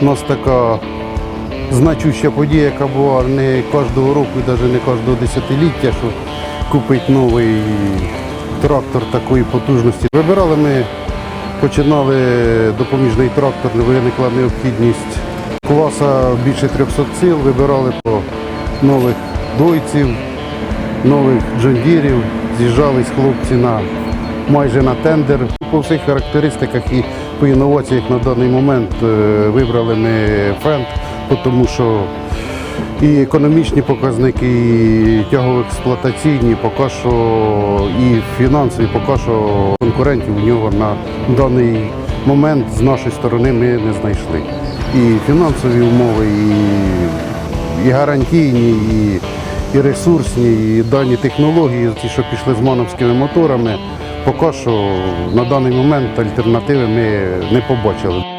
У нас така значуща подія, яка була не кожного року навіть не кожного десятиліття, що купить новий трактор такої потужності. Вибирали ми, починали допоміжний трактор, виникла необхідність класа більше 300 сил, вибирали по нових дойців, нових джондірів, з'їжджались хлопці на майже на тендер. По всіх характеристиках і по інноваціях на даний момент е, вибрали ми фенд, тому що і економічні показники, і тягово-експлуатаційні, поки що і фінансові, поки що конкурентів у нього на даний момент з нашої сторони ми не знайшли. І фінансові умови, і, і гарантійні, і, і ресурсні, і дані технології, ті, що пішли з мановськими моторами, поки що на даний момент альтернативи ми не побачили.